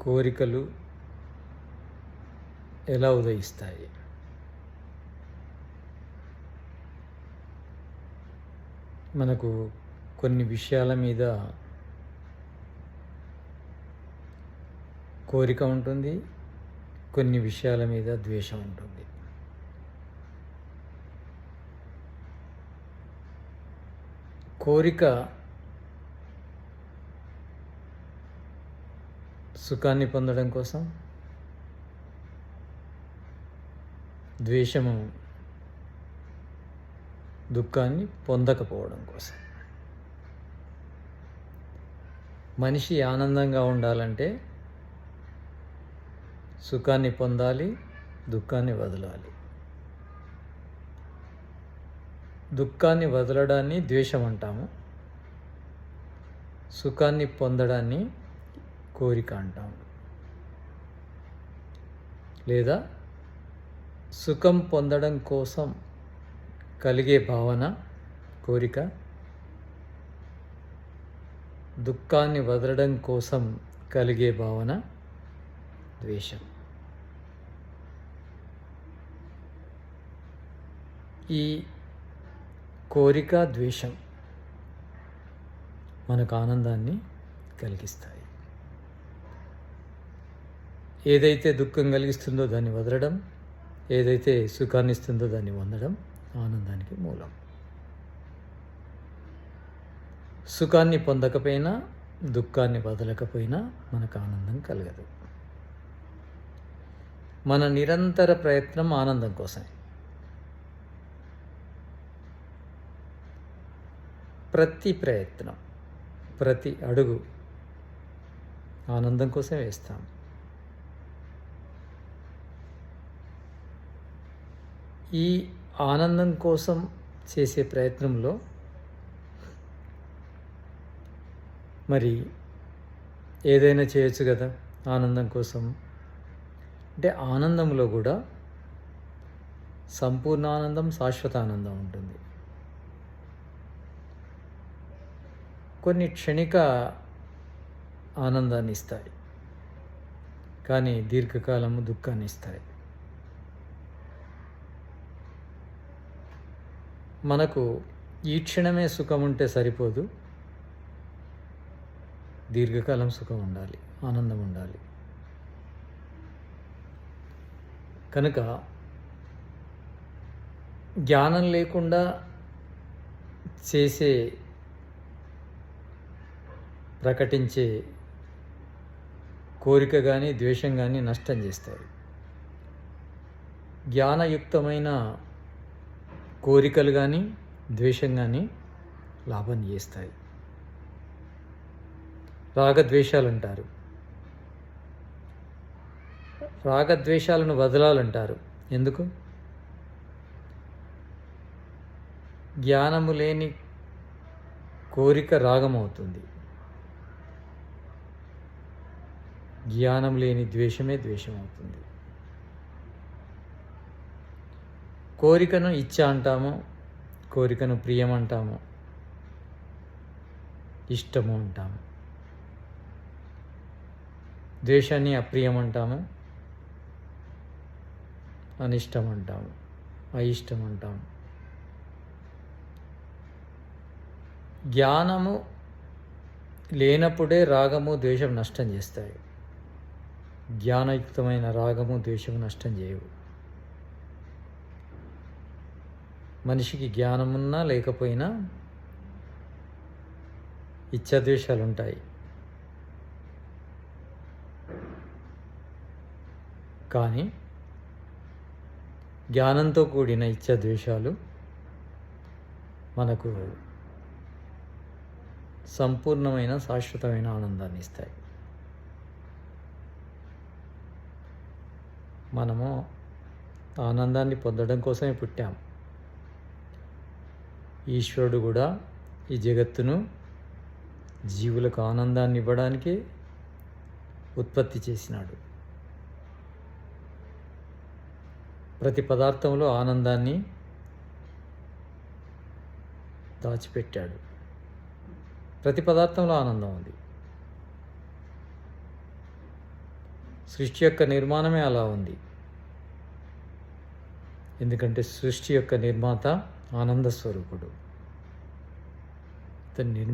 కోరికలు ఎలా ఉదయిస్తాయి? మనకు కొన్ని విషయాల మీద కోరిక ఉంటుంది కొన్ని విషయాల మీద ద్వేషం ఉంటుంది. కోరిక సుఖాన్ని పొందడం కోసం ద్వేషము దుఃఖాన్ని పొందకపోవడం కోసం. మనిషి ఆనందంగా ఉండాలంటే సుఖాన్ని పొందాలి దుఃఖాన్ని వదలాలి. దుఃఖాన్ని వదలడాన్ని ద్వేషం అంటాము. సుఖాన్ని పొందడాన్ని కోరిక అంటాం. లేదా సుఖం పొందడం కోసం కలిగే భావన కోరిక దుఃఖాన్ని వదలడం కోసం కలిగే భావన ద్వేషం. ఈ కోరిక ద్వేషం మనకు ఆనందాన్ని కలిగిస్తాయి. ఏదైతే దుఃఖం కలిగిస్తుందో దాన్ని వదలడం ఏదైతే సుఖాన్ని ఇస్తుందో దాన్ని వందడం ఆనందానికి మూలం. సుఖాన్ని పొందకపోయినా దుఃఖాన్ని వదలకపోయినా మనకు ఆనందం కలగదు. మన నిరంతర ప్రయత్నం ఆనందం కోసమే. ప్రతి ప్రయత్నం ప్రతి అడుగు ఆనందం కోసం వేస్తాం. ఈ ఆనందం కోసం చేసే ప్రయత్నంలో మరి ఏదైనా చేయొచ్చు కదా ఆనందం కోసం. అంటే ఆనందంలో కూడా సంపూర్ణ ఆనందం శాశ్వత ఆనందం ఉంటుంది. కొన్ని క్షణిక ఆనందాన్ని ఇస్తాయి. కానీ దీర్ఘకాలము దుఃఖాన్ని ఇస్తాయి. మనకు ఈ క్షణమే సుఖం ఉంటే సరిపోదు. దీర్ఘకాలం సుఖం ఉండాలి ఆనందం ఉండాలి. కనుక జ్ఞానం లేకుండా చేసే ప్రకటించే కోరిక కానీ ద్వేషం కానీ నష్టం చేస్తాయి. జ్ఞానయుక్తమైన కోరికలు కానీ ద్వేషం కానీ లాభం చేస్తాయి. రాగద్వేషాలు అంటారు రాగద్వేషాలను వదలాలంటారు. ఎందుకు? జ్ఞానము లేని కోరిక రాగమవుతుంది. జ్ఞానం లేని ద్వేషమే ద్వేషం అవుతుంది కోరికను ఇచ్చ అంటాము కోరికను ప్రియం అంటాము ఇష్టము అంటాము. ద్వేషాన్ని అప్రియం అంటాము అనిష్టం అంటాము అయిష్టం అంటాము జ్ఞానము లేనప్పుడే రాగము ద్వేషం నష్టం చేస్తాయి. జ్ఞానయుక్తమైన రాగము ద్వేషము నష్టం చేయవు. మనిషికి జ్ఞానమున్నా లేకపోయినా ఇచ్ఛాద్వేషాలు ఉంటాయి కానీ జ్ఞానంతో కూడిన ఇచ్చాద్వేషాలు మనకు సంపూర్ణమైన శాశ్వతమైన ఆనందాన్ని ఇస్తాయి. మనము ఆనందాన్ని పొందడం కోసమే పుట్టాం. ఈశ్వరుడు కూడా ఈ జగత్తును జీవులకు ఆనందాన్ని ఇవ్వడానికి ఉత్పత్తి చేసినాడు. ప్రతి పదార్థంలో ఆనందాన్ని దాచిపెట్టాడు. ప్రతి పదార్థంలో ఆనందం ఉంది సృష్టి యొక్క నిర్మాణమే అలా ఉంది. ఎందుకంటే సృష్టి యొక్క నిర్మాత ఆనంద స్వరూపుడు. ఇతని నిర్మా